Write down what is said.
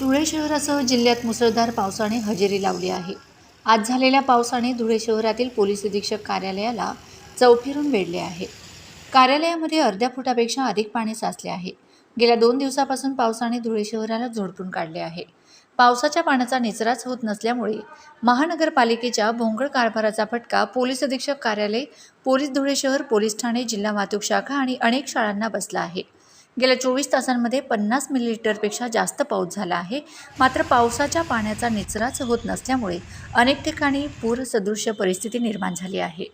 धुळे शहरासह जिल्ह्यात मुसळधार पावसाने हजेरी लावली आहे. आज झालेल्या पावसाने धुळे शहरातील पोलीस अधीक्षक कार्यालयाला चौफेरून वेढले आहे. कार्यालयामध्ये अर्ध्या फुटापेक्षा अधिक पाणी साचले आहे. गेल्या दोन दिवसापासून पावसाने धुळे शहराला झोडपून काढले आहे. पावसाच्या पाण्याचा निचराच होत नसल्यामुळे महानगरपालिकेच्या भोंगळ कारभाराचा फटका पोलीस अधीक्षक कार्यालय पोलीस धुळे शहर पोलीस ठाणे जिल्हा वाहतूक शाखा आणि अनेक शाळांना बसला आहे. गेल्या चोवीस तासांमध्ये पन्नास मिलीलिटरपेक्षा जास्त पाऊस झाला आहे. मात्र पावसाच्या पाण्याचा निचराच होत नसल्यामुळे अनेक ठिकाणी पूर सदृश्य परिस्थिती निर्माण झाली आहे.